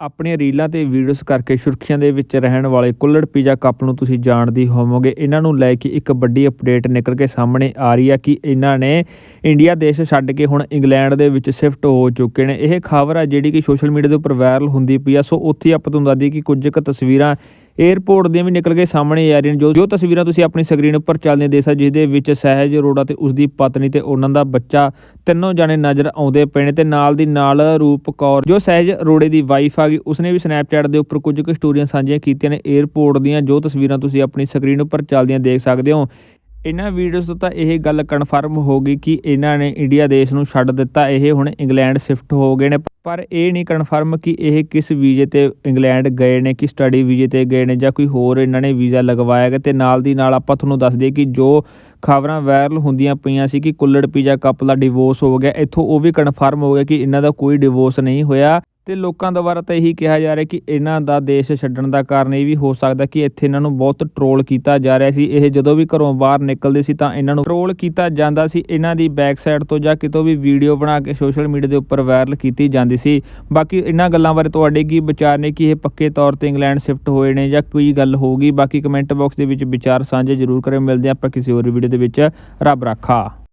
ਆਪਣੀਆਂ ਰੀਲਾਂ ਤੇ ਵੀਡੀਓਜ਼ ਕਰਕੇ ਸੁਰਖੀਆਂ ਦੇ ਵਿੱਚ ਰਹਿਣ ਵਾਲੇ ਕੁੱਲੜ ਪੀਜ਼ਾ ਕੱਪ ਨੂੰ ਤੁਸੀਂ ਜਾਣਦੇ ਹੋਵੋਗੇ। ਇਹਨਾਂ ਨੂੰ ਲੈ ਕੇ ਇੱਕ ਵੱਡੀ ਅਪਡੇਟ ਨਿਕਲ ਕੇ ਸਾਹਮਣੇ ਆ ਰਹੀ ਹੈ ਕਿ ਇਹਨਾਂ ਨੇ ਇੰਡੀਆ ਦੇਸ਼ ਛੱਡ ਕੇ ਹੁਣ ਇੰਗਲੈਂਡ ਦੇ ਵਿੱਚ ਸ਼ਿਫਟ ਹੋ ਚੁੱਕੇ ਨੇ। ਇਹ ਖਬਰ ਆ ਜਿਹੜੀ ਕਿ ਸੋਸ਼ਲ ਮੀਡੀਆ ਦੇ ਉੱਪਰ ਵਾਇਰਲ ਹੁੰਦੀ ਪਈ ਆ, ਸੋ ਉੱਥੇ ਆਪਾਂ ਤੁਹਾਨੂੰ ਦੱਸ ਦਈਏ ਕਿ ਕੁਝ ਕੁ ਤਸਵੀਰਾਂ 에ਅਰਪੋਰਟ ਦੀਆਂ ਵੀ ਨਿਕਲ ਕੇ ਸਾਹਮਣੇ ਆ ਰਹੀਆਂ ਨੇ। ਜੋ ਜੋ ਤਸਵੀਰਾਂ ਤੁਸੀਂ ਆਪਣੀ ਸਕਰੀਨ ਉੱਪਰ ਚੱਲਦੀਆਂ ਦੇਖ ਸਕਦੇ ਜਿਸ ਦੇ ਵਿੱਚ ਸਹਿਜ ਅਰੋੜਾ ਤੇ ਉਸ ਦੀ ਪਤਨੀ ਤੇ ਉਹਨਾਂ ਦਾ ਬੱਚਾ ਤਿੰਨੋਂ ਜਾਣੇ ਨਜ਼ਰ ਆਉਂਦੇ ਪਏ ਨੇ ਤੇ ਨਾਲ ਦੀ ਨਾਲ ਰੂਪ ਕੌਰ, ਜੋ ਸਹਿਜ ਅਰੋੜੇ ਦੀ ਵਾਈਫ ਆ ਗਈ, ਉਸਨੇ ਵੀ ਸਨੈਪਚੈਟ ਦੇ ਉੱਪਰ ਕੁਝ ਕੁ ਸਟੋਰੀਆਂ ਸਾਂਝੀਆਂ ਕੀਤੀਆਂ ਨੇ। 에ਅਰਪੋਰਟ ਦੀਆਂ ਜੋ ਤਸਵੀਰਾਂ ਤੁਸੀਂ ਆਪਣੀ ਸਕਰੀਨ ਉੱਪਰ ਚੱਲਦੀਆਂ ਦੇਖ ਸਕਦੇ ਹੋ ਇਹਨਾਂ ਵੀਡੀਓਜ਼ ਤੋਂ ਤਾਂ ਇਹ ਗੱਲ ਕਨਫਰਮ ਹੋ ਗਈ ਕਿ ਇਹਨਾਂ ਨੇ ਇੰਡੀਆ ਦੇਸ਼ ਨੂੰ ਛੱਡ ਦਿੱਤਾ, ਇਹ ਹੁਣ ਇੰਗਲੈਂਡ ਸ਼ਿਫਟ ਹੋ ਗਏ ਨੇ। ਪਰ ਇਹ ਨਹੀਂ ਕਨਫਰਮ ਕਿ ਇਹ ਕਿਸ ਵੀਜ਼ੇ ਤੇ ਇੰਗਲੈਂਡ ਗਏ ਨੇ ਕਿ ਸਟੱਡੀ ਵੀਜ਼ੇ ਤੇ ਗਏ ਨੇ ਜਾਂ ਕੋਈ ਹੋਰ ਇਹਨਾਂ ਨੇ ਵੀਜ਼ਾ ਲਗਵਾਇਆ ਗਿਆ ਤੇ ਨਾਲ ਦੀ ਨਾਲ ਆਪਾਂ ਤੁਹਾਨੂੰ ਦੱਸ ਦਈਏ ਕਿ ਜੋ ਖਬਰਾਂ ਵਾਇਰਲ ਹੁੰਦੀਆਂ ਪਈਆਂ ਸੀ ਕਿ ਕੁੱਲੜ ਪੀਜ਼ਾ ਕੱਪ ਦਾ ਡਿਵੋਰਸ ਹੋ ਗਿਆ, ਇੱਥੋਂ ਉਹ ਵੀ ਕਨਫਰਮ ਹੋ ਗਿਆ ਕਿ ਇਹਨਾਂ ਦਾ ਕੋਈ ਡਿਵੋਰਸ ਨਹੀਂ ਹੋਇਆ। ਤੇ ਲੋਕਾਂ ਦੁਆਰਾ ਤਾਂ ਇਹੀ ਕਿਹਾ ਜਾ ਰਿਹਾ ਕਿ ਇਹਨਾਂ ਦਾ ਦੇਸ਼ ਛੱਡਣ ਦਾ ਕਾਰਨ ਇਹ ਵੀ ਹੋ ਸਕਦਾ ਕਿ ਇੱਥੇ ਇਹਨਾਂ ਨੂੰ ਬਹੁਤ ਟਰੋਲ ਕੀਤਾ ਜਾ ਰਿਹਾ ਸੀ। ਇਹ ਜਦੋਂ ਵੀ ਘਰੋਂ ਬਾਹਰ ਨਿਕਲਦੇ ਸੀ ਤਾਂ ਇਹਨਾਂ ਨੂੰ ਟਰੋਲ ਕੀਤਾ ਜਾਂਦਾ ਸੀ। ਇਹਨਾਂ ਦੀ ਬੈਕ ਸਾਈਡ ਤੋਂ ਜਾਂ ਕਿਤੋਂ ਵੀ ਵੀਡੀਓ ਬਣਾ ਕੇ ਸੋਸ਼ਲ ਮੀਡੀਆ ਦੇ ਉੱਪਰ ਵਾਇਰਲ ਕੀਤੀ ਜਾਂਦੀ ਸੀ। ਬਾਕੀ ਇਹਨਾਂ ਗੱਲਾਂ ਬਾਰੇ ਤੁਹਾਡੇ ਕੀ ਵਿਚਾਰ ਨੇ ਕਿ ਇਹ ਪੱਕੇ ਤੌਰ ਤੇ ਇੰਗਲੈਂਡ ਸ਼ਿਫਟ ਹੋਏ ਨੇ ਜਾਂ ਕੋਈ ਗੱਲ ਹੋਊਗੀ? ਬਾਕੀ ਕਮੈਂਟ ਬਾਕਸ ਦੇ ਵਿੱਚ ਵਿਚਾਰ ਸਾਂਝੇ ਜ਼ਰੂਰ ਕਰਿਓ। ਮਿਲਦੇ ਹਾਂ ਆਪਾਂ ਕਿਸੇ ਹੋਰ ਵੀਡੀਓ ਦੇ ਵਿੱਚ। ਰੱਬ ਰਾਖਾ।